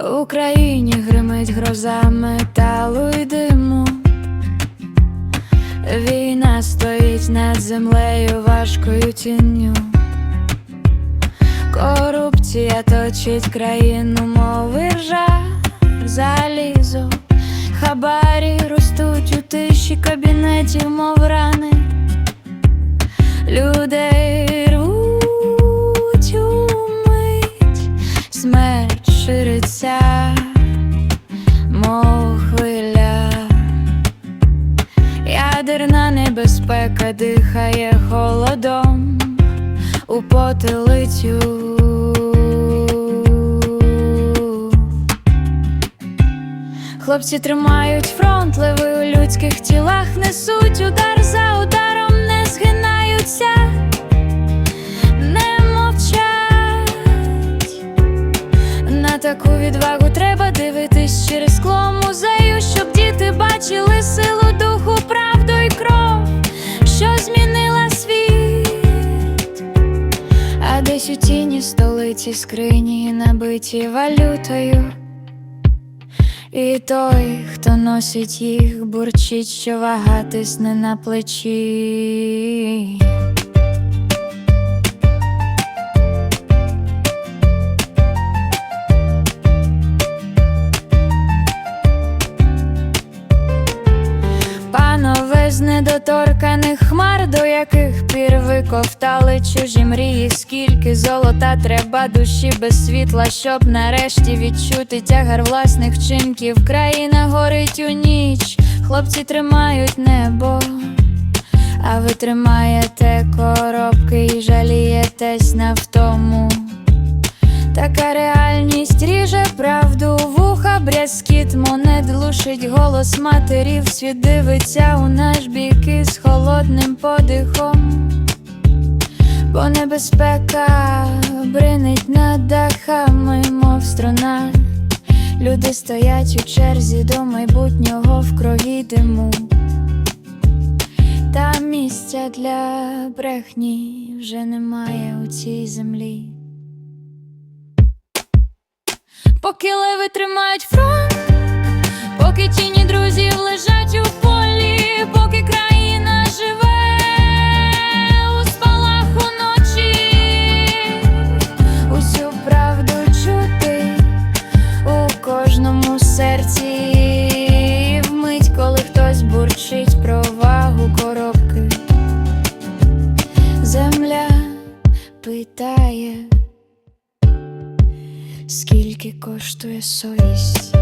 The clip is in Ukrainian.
Україні гримить гроза металу й диму. Війна стоїть над землею важкою тінню. Корупція точить країну, мов іржа, залізо. Хабарі ростуть у тиші кабінетів, мов рани. Людей небезпека дихає холодом у потилицю. Хлопці тримають фронт, леви у людських тілах несуть удар за ударом, не згинаються, не мовчать. На таку відвагу треба дивитись через скло музею, щоб діти бачили силу десь у тіні столиці скрині набиті валютою. І той, хто носить їх, бурчить, що вагатись не на плечі. Панове з недоторканих хмар, до яких пір виковтали чужі мрії, скільки золота треба душі без світла, щоб нарешті відчути тягар власних вчинків. Країна горить у ніч, хлопці тримають небо, а ви тримаєте коробки і жалієтесь на втому. Така реальність ріже правду. Вуха, брязкіт монет глушить голос матерів, світ дивиться у наш бік із холодним подихом, бо небезпека бринить над дахами, мов струна. Люди стоять у черзі до майбутнього в крові диму. Та місця для брехні вже немає у цій землі. Поки леви тримають фронт, поки тіні друзів лежать Скільки коштує совість?